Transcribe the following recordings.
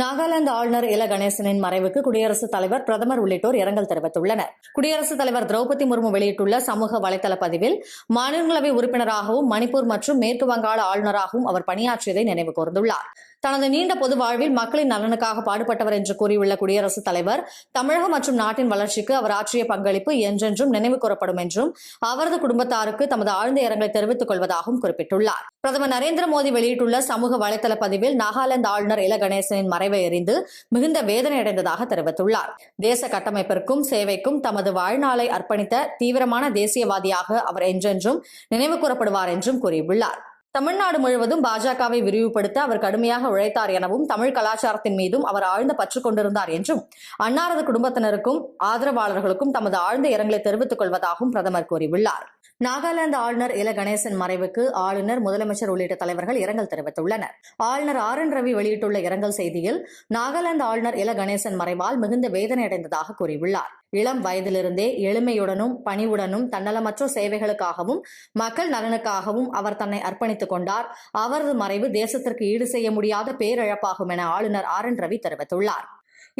நாகாலாந்து ஆளுநர் இல கணேசனின் மறைவுக்கு குடியரசுத் தலைவர் பிரதமர் உள்ளிட்டோர் இரங்கல் தெரிவித்துள்ளனர். குடியரசுத் தலைவர் திரௌபதி முர்மு வெளியிட்டுள்ள சமூக வலைதள பதிவில் மாநிலங்களவை உறுப்பினராகவும் மணிப்பூர் மற்றும் மேற்கு வங்காள ஆளுநராகவும் அவர் பணியாற்றியதை நினைவு கூர்ந்துள்ளார். தனது நீண்ட பொது வாழ்வில் மக்களின் நலனுக்காக பாடுபட்டவர் என்று கூறியுள்ள குடியரசுத் தலைவர் தமிழகம் மற்றும் நாட்டின் வளர்ச்சிக்கு அவர் ஆற்றிய பங்களிப்பு என்றென்றும் நினைவு கூறப்படும் என்றும் அவரது குடும்பத்தாருக்கு தமது ஆழ்ந்த இரங்கலை தெரிவித்துக் கொள்வதாகவும் குறிப்பிட்டுள்ளார். பிரதமர் நரேந்திர மோடி வெளியிட்டுள்ள சமூக வலைதள பதிவில் நாகாலாந்து ஆளுநர் இல கணேசனின் மறைவை அறிந்து மிகுந்த வேதனை அடைந்ததாக தெரிவித்துள்ளார். தேச கட்டமைப்பிற்கும் சேவைக்கும் தமது வாழ்நாளை அர்ப்பணித்த தீவிரமான தேசியவாதியாக அவர் என்றென்றும் நினைவு கூறப்படுவார் என்றும் கூறியுள்ளார். தமிழ்நாடு முழுவதும் பாஜகவை விரிவுபடுத்த அவர் கடுமையாக உழைத்தார் எனவும் தமிழ் கலாச்சாரத்தின் மீதும் அவர் ஆழ்ந்த பற்று கொண்டிருந்தார் என்றும் அன்னாரது குடும்பத்தினருக்கும் ஆதரவாளர்களுக்கும் தமது ஆழ்ந்த இரங்கலை தெரிவித்துக் கொள்வதாகவும் பிரதமர் கூறியுள்ளார். நாகாலாந்து ஆளுநர் இல கணேசன் மறைவுக்கு ஆளுநர் முதலமைச்சர் உள்ளிட்ட தலைவர்கள் இரங்கல் தெரிவித்துள்ளனர். ஆளுநர் ஆர். என். ரவி வெளியிட்டுள்ள இரங்கல் செய்தியில் நாகாலாந்து ஆளுநர் இல கணேசன் மறைவால் மிகுந்த வேதனை அடைந்ததாக கூறியுள்ளார். இளம் வயதிலிருந்தே எளிமையுடனும் பணிவுடனும் தன்னலமற்ற சேவைகளுக்காகவும் மக்கள் நலனுக்காகவும் அவர் தன்னை அர்ப்பணித்துக் கொண்டார். அவரது மறைவு தேசத்திற்கு ஈடு செய்ய முடியாத பேரிழப்பாகும் என ஆளுநர் ஆர் என் ரவி தெரிவித்துள்ளார்.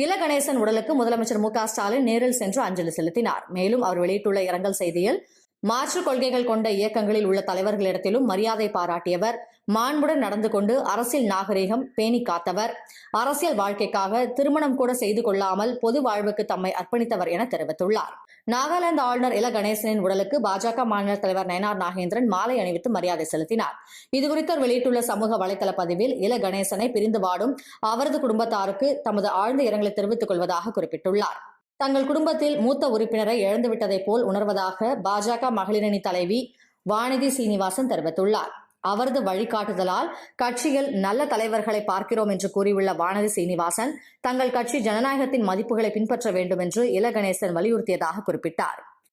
இல கணேசன் உடலுக்கு முதலமைச்சர் மு க ஸ்டாலின் நேரில் சென்று அஞ்சலி செலுத்தினார். மேலும் அவர் வெளியிட்டுள்ள இரங்கல் செய்தியில் மாற்று கொள்கைகள் கொண்ட இயக்கங்களில் உள்ள தலைவர்களிடத்திலும் மரியாதை பாராட்டியவர். மாண்புடன் நடந்து கொண்டு அரசியல் நாகரிகம் பேணி காத்தவர். அரசியல் வாழ்க்கைக்காக திருமணம் கூட செய்து கொள்ளாமல் பொது வாழ்வுக்கு தம்மை அர்ப்பணித்தவர் என தெரிவித்துள்ளார். நாகாலாந்து ஆளுநர் இல கணேசனின் உடலுக்கு பாஜக மாநில தலைவர் நயனார் நாகேந்திரன் மாலை அணிவித்து மரியாதை செலுத்தினார். இதுகுறித்து அவர் வெளியிட்டுள்ள சமூக வலைதள பதிவில் இல கணேசனை பிரிந்து வாடும் அவரது குடும்பத்தாருக்கு தமது ஆழ்ந்த இரங்கலை தெரிவித்துக் கொள்வதாக குறிப்பிட்டுள்ளார். தங்கள் குடும்பத்தில் மூத்த உறுப்பினரை இழந்துவிட்டதைப் போல் உணர்வதாக பாஜக மகளிரணி தலைவி வானதி சீனிவாசன் தெரிவித்துள்ளார். அவரது வழிகாட்டுதலால் கட்சியில் நல்ல தலைவர்களை பார்க்கிறோம் என்று கூறியுள்ள வானதி சீனிவாசன் தங்கள் கட்சி ஜனநாயகத்தின் மதிப்புகளை பின்பற்ற வேண்டும் என்று இல கணேசன் வலியுறுத்தியதாக குறிப்பிட்டார்.